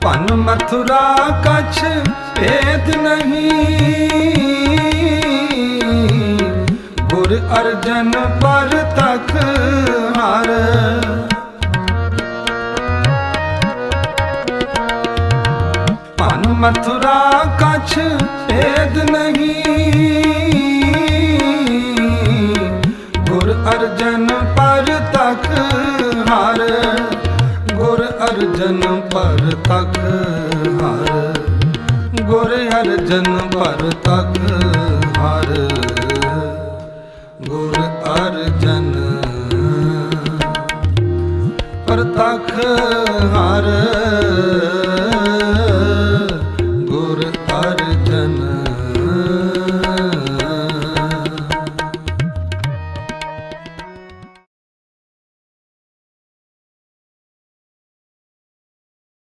ਪਨ ਮਥੁਰਾ ਕਛ ਭੇਦ ਨਹੀਂ। ਗੁਰ ਅਰਜਨ ਪਰ ਤਖ ਹਰ। ਭਨ ਮਥੁਰਾ ਕਛ ਭੇਦ ਨਹੀਂ। ਗੁਰ ਅਰਜਨ ਪਰ ਤਖ ਹਰ ਅਰਜਨ ਪਰ ਤਖ ਹਰ। ਗੁਰ ਹਰ ਅਰਜਨ ਪਰ ਤਖ ਹਰ। ਗੁਰ ਅਰਜਨ ਪਰ ਤਖ ਹਰ।